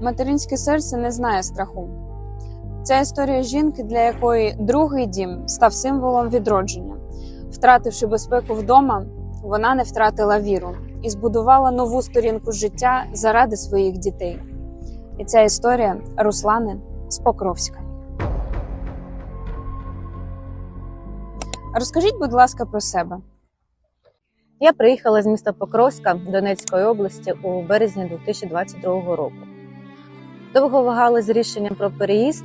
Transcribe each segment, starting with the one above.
Материнське серце не знає страху. Ця історія жінки, для якої другий дім став символом відродження. Втративши безпеку вдома, вона не втратила віру і збудувала нову сторінку життя заради своїх дітей. І ця історія Руслани з Покровська. Розкажіть, будь ласка, про себе. Я приїхала з міста Покровська Донецької області у березні 2022 року. Довго вагала з рішенням про переїзд,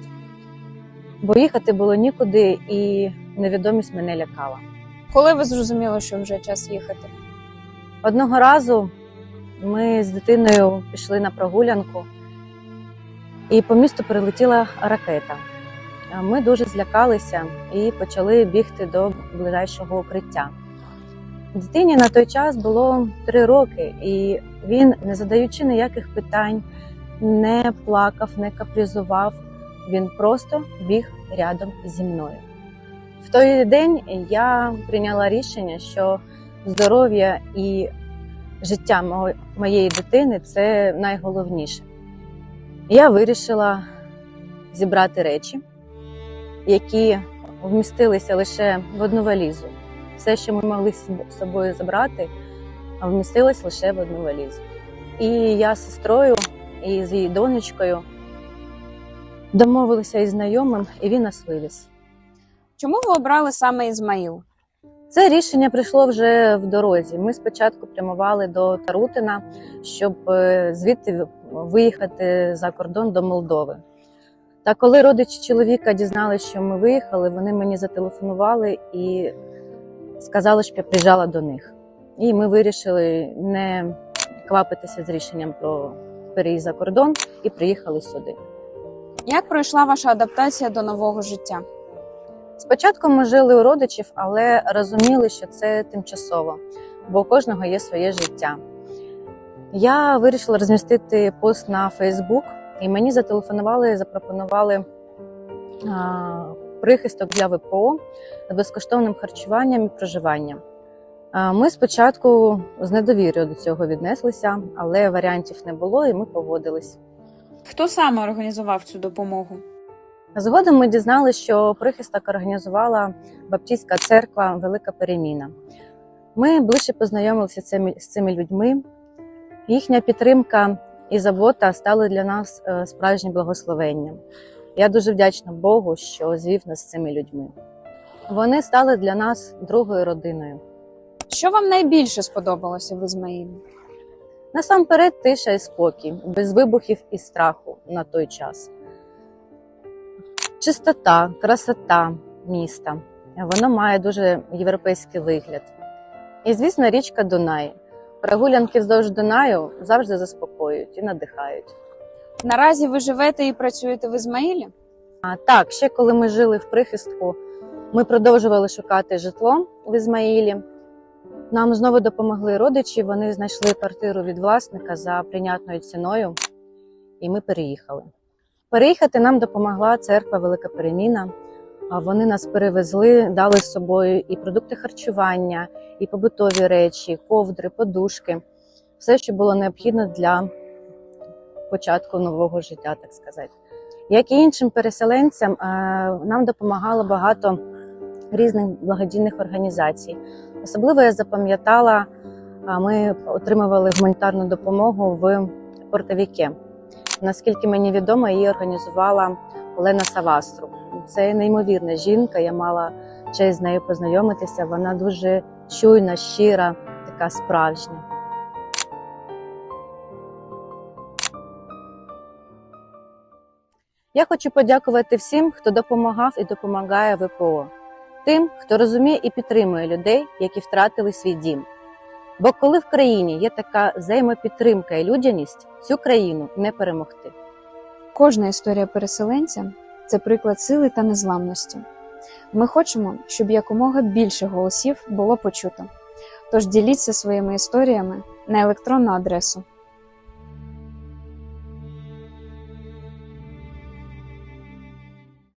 бо їхати було нікуди, і невідомість мене лякала. Коли ви зрозуміли, що вже час їхати? Одного разу ми з дитиною пішли на прогулянку, і по місту прилетіла ракета. Ми дуже злякалися і почали бігти до ближайшого укриття. Дитині на той час було три роки, і він, не задаючи ніяких питань, не плакав, не капризував. Він просто біг рядом зі мною. В той день я прийняла рішення, що здоров'я і життя моєї дитини це найголовніше. Я вирішила зібрати речі, які вмістилися лише в одну валізу. Все, що ми могли з собою забрати, вмістилось лише в одну валізу. І я з сестрою і з її донечкою домовилися із знайомим, і він нас вивіз. Чому ви обрали саме Ізмаїл? Це рішення прийшло вже в дорозі. Ми спочатку прямували до Тарутина, щоб е, звідти виїхати за кордон до Молдови. Та коли родичі чоловіка дізналися, що ми виїхали, вони мені зателефонували і сказали, щоб я приїжджала до них. І ми вирішили не квапитися з рішенням про переїзд за кордон і приїхали сюди. Як пройшла ваша адаптація до нового життя? Спочатку ми жили у родичів, але розуміли, що це тимчасово, бо у кожного є своє життя. Я вирішила розмістити пост на Фейсбук, і мені зателефонували і запропонували а, прихисток для ВПО з безкоштовним харчуванням і проживанням. Ми спочатку з недовір'ю до цього віднеслися, але варіантів не було, і ми погодились. Хто саме організував цю допомогу? Згодом ми дізналися, що прихисток організувала Баптістська церква Велика Переміна. Ми ближче познайомилися з цими, людьми. Їхня підтримка і забота стали для нас е, справжнім благословенням. Я дуже вдячна Богу, що звів нас з цими людьми. Вони стали для нас другою родиною. Що вам найбільше сподобалося в Ізмаїлі? Насамперед, тиша і спокій, без вибухів і страху на той час. Чистота, красота міста. Воно має дуже європейський вигляд. І, звісно, річка Дунай. Прогулянки вздовж Дунаю завжди заспокоюють і надихають. Наразі ви живете і працюєте в Ізмаїлі? А так, ще коли ми жили в прихистку, ми продовжували шукати житло в Ізмаїлі. Нам знову допомогли родичі. Вони знайшли квартиру від власника за прийнятною ціною, і ми переїхали. Переїхати нам допомогла церква Велика Переміна. Вони нас перевезли, дали з собою і продукти харчування, і побутові речі, ковдри, подушки, все, що було необхідно для початку нового життя, так сказати. Як і іншим переселенцям, е, нам допомагало багато різних благодійних організацій. Особливо я запам'ятала, ми отримували гуманітарну допомогу в Портовіке. Наскільки мені відомо, її організувала Олена Савастру. Це неймовірна жінка. Я мала честь з нею познайомитися. Вона дуже чуйна, щира, така справжня. Я хочу подякувати всім, хто допомагав і допомагає ВПО, тим, хто розуміє і підтримує людей, які втратили свій дім. Бо коли в країні є така взаємопідтримка і людяність, цю країну не перемогти. Кожна історія переселенця це приклад сили та незламності. Ми хочемо, щоб якомога більше голосів було почуто. Тож діліться своїми історіями на електронну адресу